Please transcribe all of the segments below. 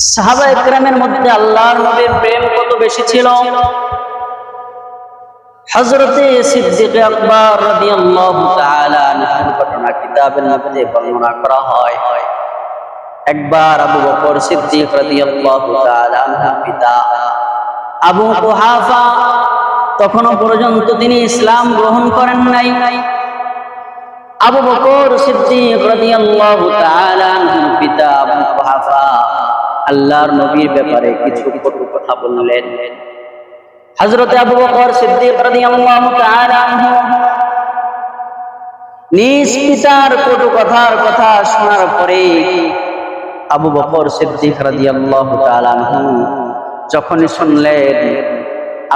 সাহাবা একরামের মধ্যে আল্লাহর নবীর প্রেম কত বেশি ছিল? হযরতে সিদ্দিক আকবর তাআলা ঘটনা বর্ণনা করা হয়। একবার আবু বকর সিদ্দিক তাআলা আনহুর পিতা আবু কুহাফা তখনও পর্যন্ত তিনি ইসলাম গ্রহণ করেন নাই। আবু বকর সিদ্দিক রাদিয়াল্লাহু তাআলা আনহুর পিতা আল্লাহর নবীর ব্যাপারে কিছু কটু কথা বললেন। হযরত আবু বকর সিদ্দিক রাদিয়াল্লাহু তাআলা নিজ পিতার কটু কথার কথা শোনার পরে আবু বকর সিদ্দিক রাদিয়াল্লাহু তাআলা যখনই শুনলেন,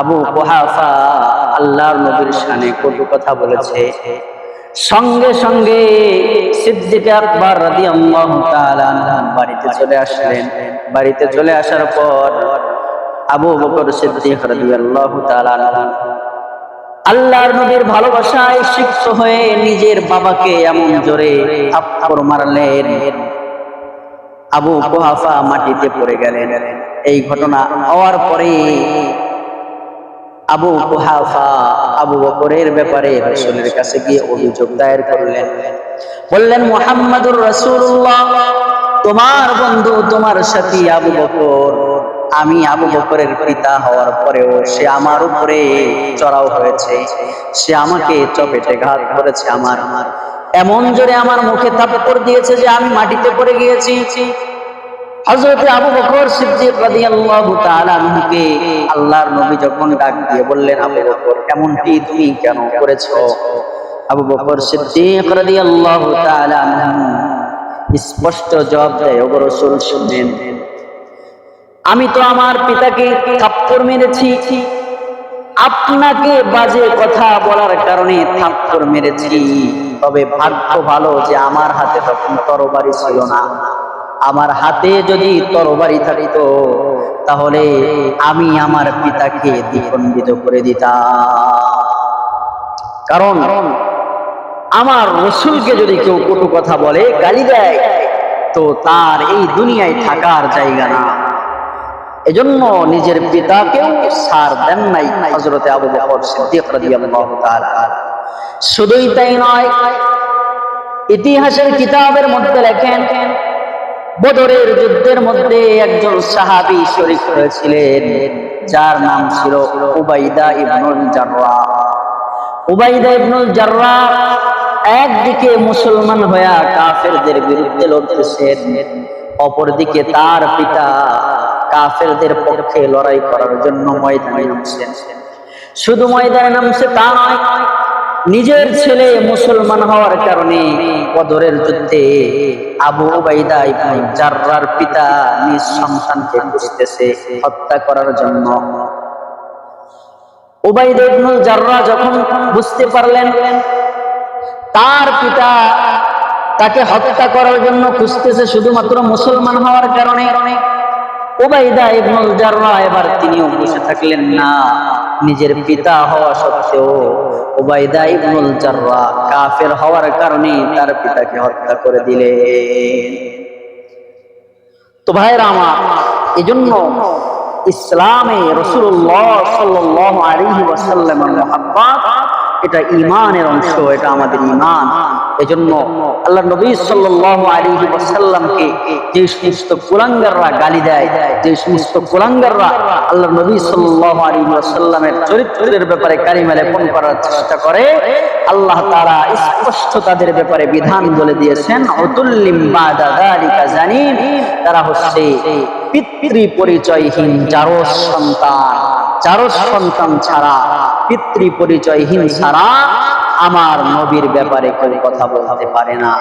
আবু কুহাফা আল্লাহর নবীর শানে কটু কথা বলেছে, সঙ্গে সঙ্গে সিদ্দিক আকবর রাদিয়াল্লাহু তাআলা বাড়িতে চলে আসলেন। বাড়িতে চলে আসার পর আবু বকর সিদ্দিক রাদিয়াল্লাহু তাআলা আল্লাহর নবীর ভালোবাসায় সিক্ত হয়ে নিজের বাবাকে এমন জোরে থাপ্পড় মারলেন। আবু কুহাফা মাটিতে পড়ে গেলেন। এই ঘটনা হওয়ার পরে আবু কুহাফা আবু বকরের ব্যাপারে রাসূলের কাছে গিয়ে অভিযোগ দায়ের করলেন। বললেন মুহাম্মাদুর রাসূলুল্লাহ তোমার বন্ধু তোমার সাথী আবু বকর। আমি আবু বকরের পিতা হওয়ার পরেও সে আমার উপরে চড়াও হয়েছে। সে আমাকে চপেটে ঘাত করেছে আমার। এমন জোরে আমার মুখে থাপ্পড় দিয়েছে যে আমি মাটিতে পড়ে গিয়েছি। হযরত আবু বকর সিদ্দিক রাদিয়াল্লাহু তাআলা আনহুকে আল্লাহর নবী যখন ডাক দিয়ে বললেন, আবু বকর, এমনটি তুমি কেন করেছ? আবু বকর সিদ্দিক রাদিয়াল্লাহু তাআলা আনহু স্পষ্ট জবাব দেয়, ওগো রাসূল আমি তো আমার পিতাকে থাপ্পড় মেরেছি। আপনাকে বাজে কথা বলার কারণে থাপ্পড় মেরেছি। তবে ভাগ্য ভালো যে আমার হাতে তখন তরবারি ছিল না। আমার হাতে যদি তরবারি থাকতো, তাহলে আমি আমার পিতাকে দ্বিখণ্ডিত করে দিতাম। কারণ আমার রসুলকে যদি কেউ কটু কথা বলে, গালি দেয়, তো তার এই দুনিয়ায় থাকার জায়গা না। এজন্য নিজের পিতাকেও সার দেন নাই হযরতে আবু বকর সিদ্দিক রাদিয়াল্লাহু তাআলা শুধুই তাই নয়, ইতিহাসের কিতাবের মধ্যে লেখেন, বদরের যুদ্ধের মধ্যে একজন সাহাবী শরীক হয়েছিলেন, যার নাম ছিল উবাইদা ইবনুল জাররাহ। উবাইদা ইবনুল জাররাহ একদিকে মুসলমান হইয়া কাফেরদের বিরুদ্ধে লড়তেছেন অপরদিকে তার পিতা কাফেরদের পক্ষে লড়াই করার জন্য ময়দানে নামছেন শুধু ময়দানে নামছে তা নয়, নিজের ছেলে মুসলমান হওয়ার কারণে বদরের যুদ্ধে আবু উবাইদা ইবনে জাররার পিতা নিজ সন্তানকে খুঁজতেছে, হত্যা করার জন্য। উবাইদা ইবনুল জাররা যখন বুঝতে পারলেন তার পিতা তাকে হত্যা করার জন্য খুঁজতেছে শুধুমাত্র মুসলমান হওয়ার কারণে। উবাইদা ইবনুল জাররা এবার তিনিও বসে থাকলেন না। নিজের পিতা হওয়া সত্ত্বেও উবাইদা ইবনুল জাররা কাফের হওয়ার কারণে তার পিতাকে হত্যা করে দিলেন। তো ভাইরা আমার, এজন্য ইসলামে রসুল্লাহ সাল্লাল্লাহু আলাইহি ওয়াসাল্লামের এটা ইমানের অংশ, এটা আমাদের ইমান এজন্য আল্লাহ নবী সাল্লাল্লাহু আলাইহি ওয়াসাল্লামকে যে সমস্ত কুলাঙ্গাররা গালি দেয়, যে সমস্ত কুলাঙ্গাররা আল্লাহ নবী সাল্লাল্লাহু আলাইহি ওয়াসাল্লামের চরিত্রের ব্যাপারে কালিমা লেপন করার চেষ্টা করে, আল্লাহ তাআলা স্পষ্ট তাদের ব্যাপারে বিধান বলে দিয়েছেন, উতুল্লিম বাদা যালিকা জানিন তারা হচ্ছে পিতৃ পরিচয়হীন জারস সন্তান জারস সন্তান ছাড়া পিতৃ পরিচয়হীন ছাড়া আমার নবীর ব্যাপারে কেউ কথা বলতে পারে না।